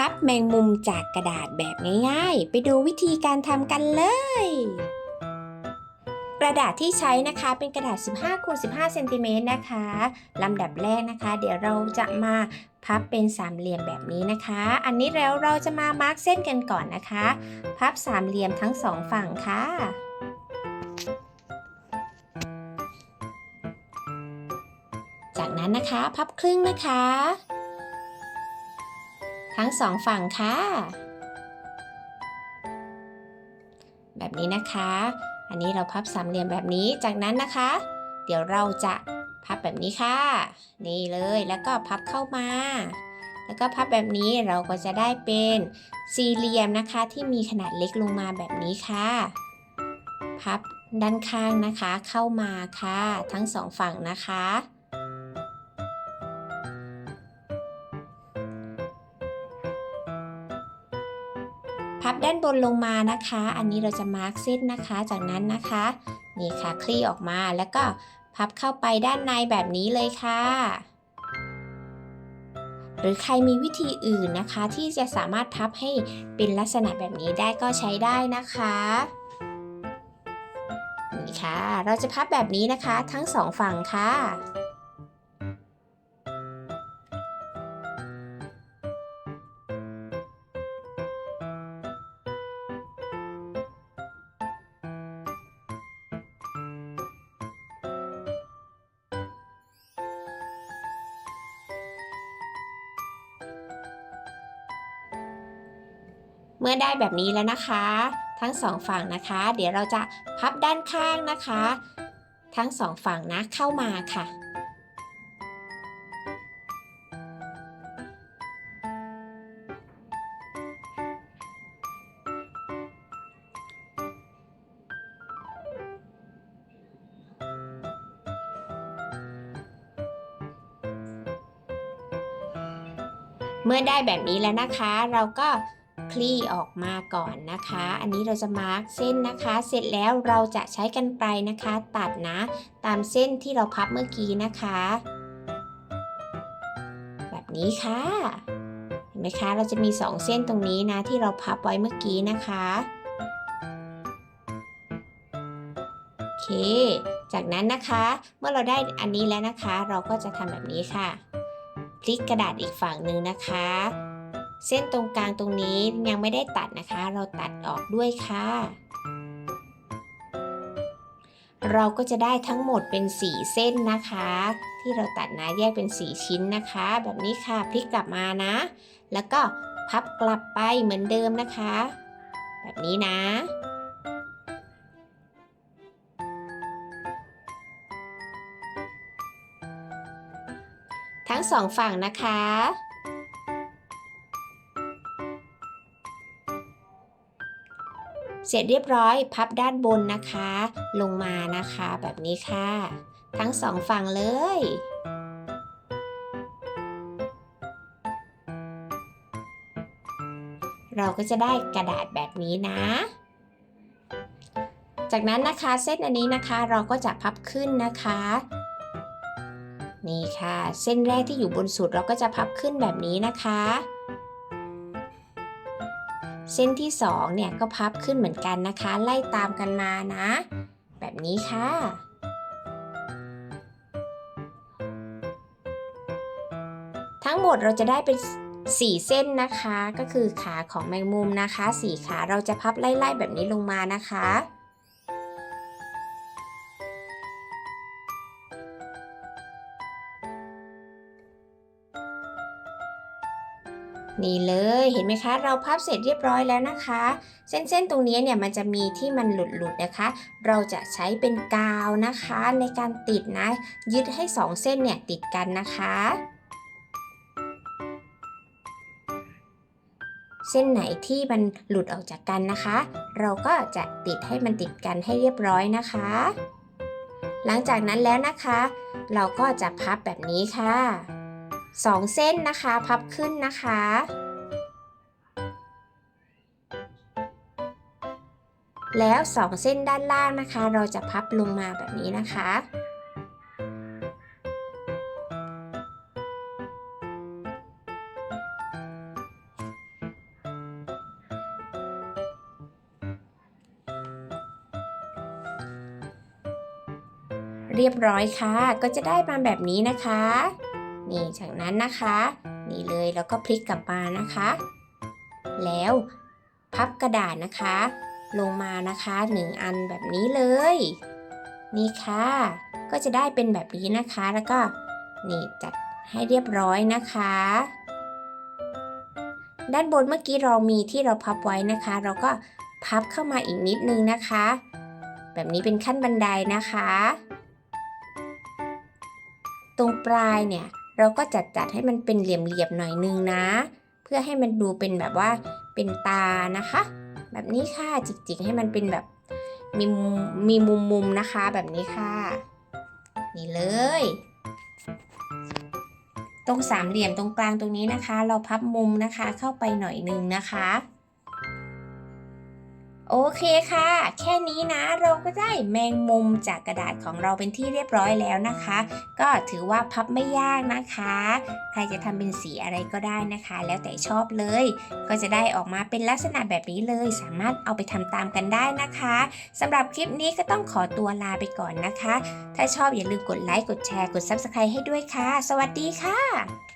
พับแมงมุมจากกระดาษแบบง่ายๆ ไปดูวิธีการทำกันเลย กระดาษที่ใช้นะคะเป็นกระดาษ 15คูณ15เซนติเมตรนะคะลำดับแรกนะคะ เดี๋ยวเราจะมาพับเป็นสามเหลี่ยมแบบนี้นะคะ อันนี้แล้วเราจะมามาร์กเส้นกันก่อนนะคะ พับสามเหลี่ยมทั้งสองฝั่งค่ะจากนั้นนะคะ พับครึ่งนะคะ ทั้งสองฝั่งค่ะ แบบนี้นะคะ อันนี้เราพับสามเหลี่ยมแบบนี้ จากนั้นนะคะ เดี๋ยวเราจะพับแบบนี้ค่ะ นี่เลย แล้วก็พับเข้ามา แล้วก็พับแบบนี้เราก็จะได้เป็นสี่เหลี่ยมนะคะที่มีขนาดเล็กลงมาแบบนี้ค่ะ พับด้านข้างนะคะเข้ามาค่ะ ทั้งสองฝั่งนะคะ พับด้านบนลงมานะคะ อันนี้เราจะมาร์กเส้นนะคะ จากนั้นนะคะ นี่ค่ะคลี่ออกมาแล้วก็พับเข้าไปด้านในแบบนี้เลยค่ะ หรือใครมีวิธีอื่นนะคะ ที่จะสามารถพับให้เป็นลักษณะแบบนี้ได้ก็ใช้ได้นะคะนี่ค่ะ เราจะพับแบบนี้นะคะทั้งสองฝั่งค่ะ เมื่อได้แบบนี้แล้วนะคะ ทั้งสองฝั่งนะคะ เดี๋ยวเราจะพับด้านข้างนะคะ ทั้งสองฝั่งนะเข้ามาค่ะเมื่อได้แบบนี้แล้วนะคะ เราก็ คลี่ออกมาก่อนนะคะ อันนี้เราจะมาร์กเส้นนะคะ เสร็จแล้วเราจะใช้กันไกรนะคะ ตัดนะ ตามเส้นที่เราพับเมื่อกี้นะคะ แบบนี้ค่ะ เห็นไหมคะ เราจะมี 2 เส้นตรงนี้นะ ที่เราพับไว้เมื่อกี้นะคะโอเค จากนั้นนะคะ เมื่อเราได้อันนี้แล้วนะคะ เราก็จะทำแบบนี้ค่ะ พลิกกระดาษอีกฝั่งหนึ่งนะคะ เส้นตรงกลางตรงนี้ยังไม่ได้ตัดนะคะ เราตัดออกด้วยค่ะ เราก็จะได้ทั้งหมดเป็น 4 เส้นนะคะ ที่เราตัดนะแยกเป็น 4 ชิ้นนะคะ แบบนี้ค่ะพลิกกลับมานะ แล้วก็พับกลับไปเหมือนเดิมนะคะ แบบนี้นะทั้งสองฝั่งนะคะ เสร็จเรียบร้อยพับด้านบนนะคะ ลงมานะคะแบบนี้ค่ะ ทั้งสองฝั่งเลย เราก็จะได้กระดาษแบบนี้นะ จากนั้นนะคะเส้นอันนี้นะคะเราก็จะพับขึ้นนะคะนี่ค่ะ เส้นแรกที่อยู่บนสุดเราก็จะพับขึ้นแบบนี้นะคะ เส้นที่2เนี่ยก็พับขึ้นเหมือนกันนะคะ ไล่ตามกันมานะ แบบนี้ค่ะ ทั้งหมดเราจะได้เป็น4เส้นนะคะ ก็คือขาของแมงมุมนะคะ4ขาเราจะพับไล่ๆแบบนี้ลงมานะคะ นี่เลยเห็นไหมคะ เราพับเสร็จเรียบร้อยแล้วนะคะ เส้นๆตรงนี้เนี่ยมันจะมีที่มันหลุดๆนะคะ เราจะใช้เป็นกาวนะคะในการติดนะ ยึดให้ 2 เส้นเนี่ยติดกันนะคะเส้นไหนที่มันหลุดออกจากกันนะคะ เราก็จะติดให้มันติดกันให้เรียบร้อยนะคะ หลังจากนั้นแล้วนะคะ เราก็จะพับแบบนี้ค่ะ 2 เส้นนะคะ พับขึ้นนะคะ แล้ว 2 เส้นด้านล่างนะคะ เราจะพับลงมาแบบนี้นะคะ เรียบร้อยค่ะ ก็จะได้มาแบบนี้นะคะ นี่จากนั้นนะคะ นี่เลยแล้วก็พลิกกลับมานะคะ แล้วพับกระดาษนะคะ ลงมานะคะหนึ่งอันแบบนี้เลย นี่ค่ะ ก็จะได้เป็นแบบนี้นะคะแล้วก็นี่จัดให้เรียบร้อยนะคะ ด้านบนเมื่อกี้เรามีที่เราพับไว้นะคะ เราก็พับเข้ามาอีกนิดนึงนะคะ แบบนี้เป็นขั้นบันไดนะคะ ตรงปลายเนี่ย เราก็จัดจัดให้มันเป็นเหลี่ยมๆหน่อยนึงนะ เพื่อให้มันดูเป็นแบบว่าเป็นตานะคะ แบบนี้ค่ะจิกๆให้มันเป็นแบบมีมีมุมมุมนะคะแบบนี้ค่ะ นี่เลย ตรงสามเหลี่ยมตรงกลางตรงนี้นะคะ เราพับมุมนะคะเข้าไปหน่อยนึงนะคะ โอเคค่ะ แค่นี้นะเราก็ได้แมงมุมจากกระดาษของเราเป็นที่เรียบร้อยแล้วนะคะ ก็ถือว่าพับไม่ยากนะคะ ใครจะทำเป็นสีอะไรก็ได้นะคะ แล้วแต่ชอบเลย ก็จะได้ออกมาเป็นลักษณะแบบนี้เลย สามารถเอาไปทำตามกันได้นะคะสำหรับคลิปนี้ก็ต้องขอตัวลาไปก่อนนะคะ ถ้าชอบอย่าลืมกดไลค์กดแชร์กด Subscribe ให้ด้วยค่ะ สวัสดีค่ะ